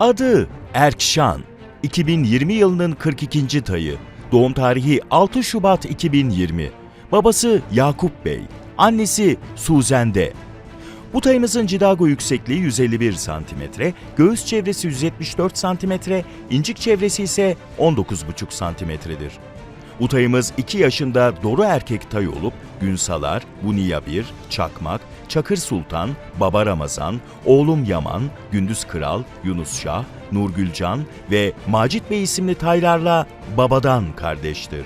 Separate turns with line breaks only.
Adı Erkşan. 2020 yılının 42. tayı. Doğum tarihi 6 Şubat 2020. Babası Yakup Bey. Annesi Suzende. Bu tayımızın cidago yüksekliği 151 cm, göğüs çevresi 174 cm, incik çevresi ise 19,5 cm'dir. Bu tayımız 2 yaşında doğru erkek tay olup Günsalar, Buniya 1, Çakmak, Çakır Sultan, Baba Ramazan, Oğlum Yaman, Gündüz Kral, Yunus Şah, Nurgülcan ve Macit Bey isimli taylarla babadan kardeştir.